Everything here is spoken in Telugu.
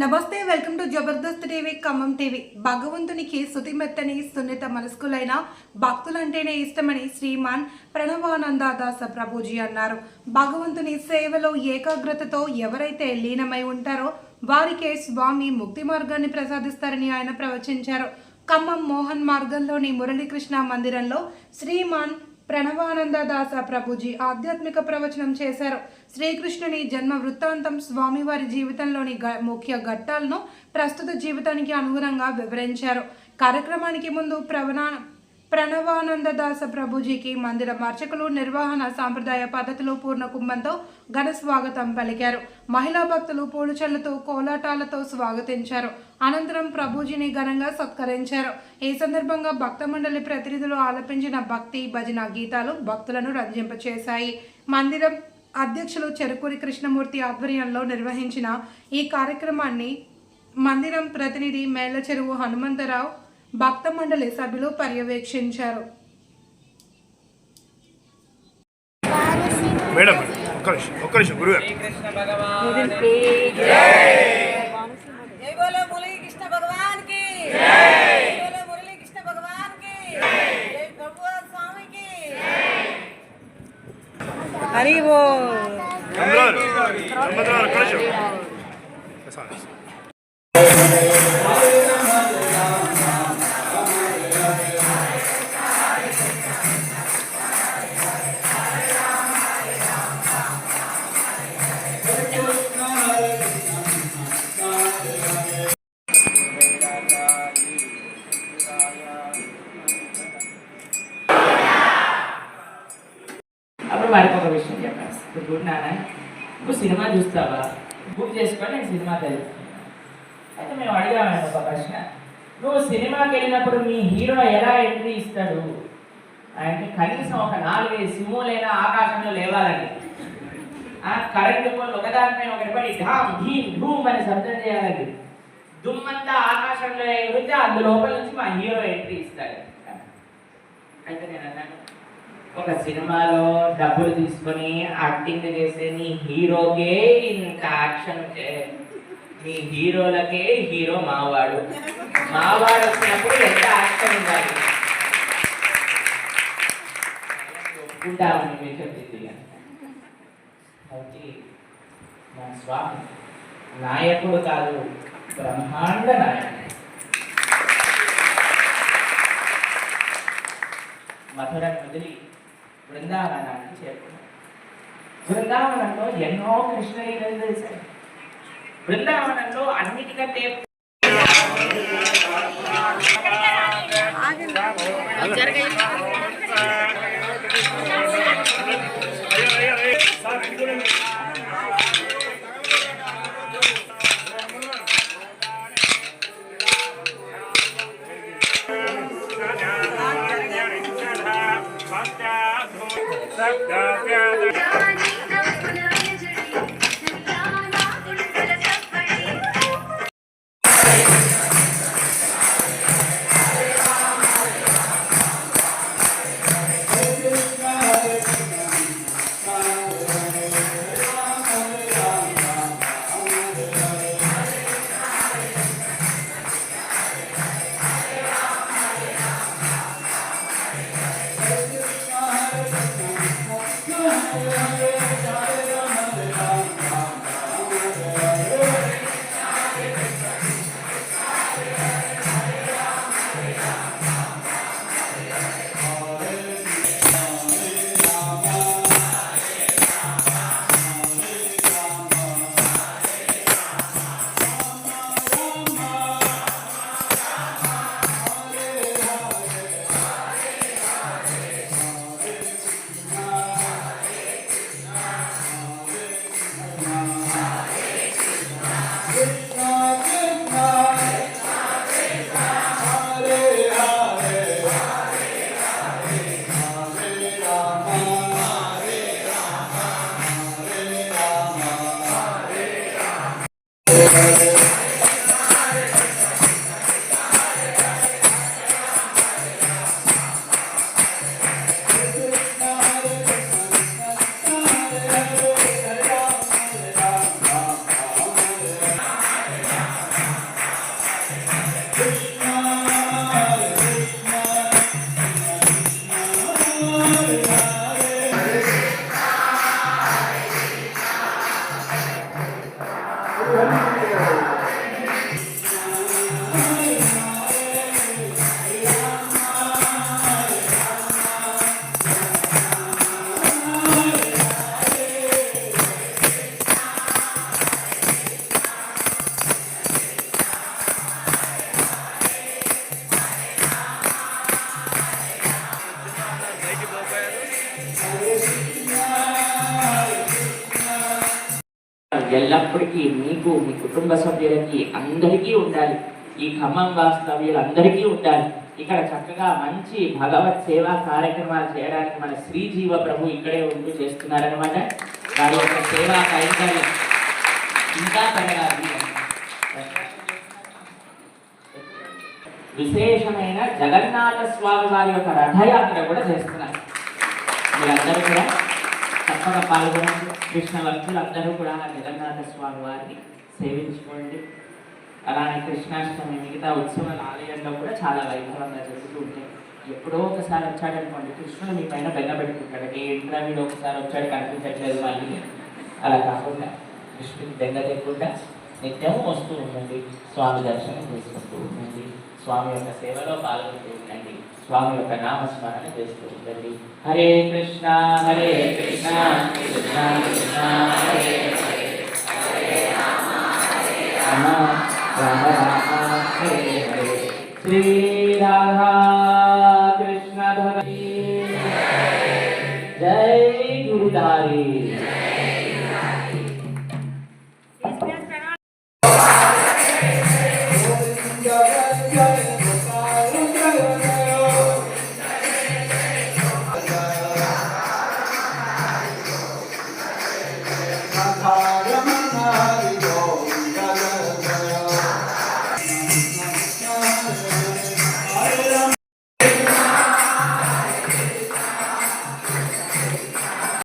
నమస్తే welcome to Jabardasth TV Khammam TV. భగవంతునికి సుతిమెత్తని సున్నిత మనస్కులైన భక్తులంటేనే ఇష్టమని శ్రీమాన్ ప్రణవానందదాస ప్రభుజీ అన్నారు. భగవంతుని సేవలో ఏకాగ్రతతో ఎవరైతే లీనమై ఉంటారో వారికే స్వామి ముక్తి మార్గాన్ని ప్రసాదిస్తారని ఆయన ప్రవచించారు. ఖమ్మం మోహన్ మార్గంలోని మురళీకృష్ణ మందిరంలో శ్రీమాన్ ప్రణవానంద దాస ప్రభుజీ ఆధ్యాత్మిక ప్రవచనం చేశారు. శ్రీకృష్ణుని జన్మ వృత్తాంతం స్వామివారి జీవితంలోని గ- ముఖ్య ఘట్టాలను ప్రస్తుత జీవితానికి అనుగుణంగా వివరించారు. కార్యక్రమానికి ముందు ప్రవణ ప్రణవానందదాస ప్రభుజీకి మందిర అర్చకులు నిర్వహణ సాంప్రదాయ పద్ధతులు పూర్ణ కుంభంతో ఘన స్వాగతం పలికారు. మహిళా భక్తులు పూలుచల్లతో కోలాటాలతో స్వాగతించారు. అనంతరం ప్రభుజీని ఘనంగా సత్కరించారు. ఈ సందర్భంగా భక్త మండలి ప్రతినిధులు ఆలపించిన భక్తి భజన గీతాలు భక్తులను రంజింపచేశాయి. మందిరం అధ్యక్షులు చెరుకూరి కృష్ణమూర్తి ఆధ్వర్యంలో నిర్వహించిన ఈ కార్యక్రమాన్ని మందిరం ప్రతినిధి మేళ్ళ చెరువు హనుమంతరావు భక్త మండలి సభ్యులు పర్యవేక్షించారు. హరి ఓ. అప్పుడు వారికి ఒక విషయం చెప్పాను ఇప్పుడు చూడు నాన్న నువ్వు సినిమా చూస్తావా? బుక్ చేసుకొని నేను సినిమా తెలుసు అయితే మేము అడిగామండి ఒక ప్రశ్న. నువ్వు సినిమాకి వెళ్ళినప్పుడు మీ హీరో ఎలా ఎంట్రీ ఇస్తాడు? అంటే కనీసం ఒక నాలుగైదు సింహులైనా ఆకాశంలో లేవాలండి ఆ కరెంటు పోల్ ఒకదానిపైన ఒకటి పడి ఢామ్ ఢీమ్ ఢూమ్ అని శబ్దం చేయాలండి దుమ్మంతా ఆకాశంలో ఎగిరితే అందులోపల నుంచి మా హీరో ఎంట్రీ ఇస్తాడు. అయితే నేను అన్నాను ఒక సినిమాలో డబ్బులు తీసుకొని యాక్టింగ్ చేసే నీ హీరోకే ఇంత యాక్షన్ చే- నీ హీరోలకే హీరో మావాడు. మావాడు వచ్చినప్పుడు ఎంత యాక్షన్ ఉండాలి? ఒప్పుకుంటామని మీరు చెప్పింది కాబట్టి మా స్వామి నాయకుడు కాదు బ్రహ్మాండ నాయకుడు. మధుర వదిలి బృందావనానికి చేరుకున్నాడు బృందావనంలో ఎన్నో కృష్ణలీలలు చేశాడు బృందావనంలో అన్నిటికంటే జరిగింది Yeah. ఎల్లప్పటికీ మీకు మీ కుటుంబ సభ్యులకి అందరికీ ఉండాలి. ఈ ఖమ్మం వాస్తవ్యులందరికీ ఉండాలి. ఇక్కడ చక్కగా మంచి భగవత్ సేవా కార్యక్రమాలు చేయడానికి మన శ్రీజీవ ప్రభు ఇక్కడే ఉంటూ చేస్తున్నారనమాట వారి యొక్క సేవా కైంకర్యం ఇంకా పెరగాలి విశేషమైన జగన్నాథ స్వామి వారి యొక్క రథయాత్ర కూడా చేస్తున్నారు. మీరందరూ కూడా తప్పక పాల్గొనండి కృష్ణ భక్తులు అందరూ కూడా జగన్నాథ స్వామి వారిని సేవించుకోండి. అలానే కృష్ణాష్టమి మిగతా ఉత్సవాల ఆలయంలో కూడా చాలా వైభవంగా జరుగుతూ ఉంటాయి. ఎప్పుడో ఒకసారి వచ్చాడనుకోండి కృష్ణుడు మీ పైన బెల్ల పెట్టుకుంటాడు. ఏ వీడు ఒకసారి వచ్చాడు కనిపించట్లేదు మళ్ళీ అలా కాకుండా కృష్ణుడికి బెంగ లేకుండా నిత్యము వస్తూ ఉండండి. స్వామి దర్శనం చేసుకుంటూ ఉండండి. స్వామి యొక్క సేవలో పాల్గొంటూ ఉండండి. స్వామి యొక్క నామస్మరణ చేస్తూ ఉండండి. హరే కృష్ణ హరే కృష్ణ కృష్ణ కృష్ణ హరే హరే రామ రామ హరే హరే. శ్రీ mar.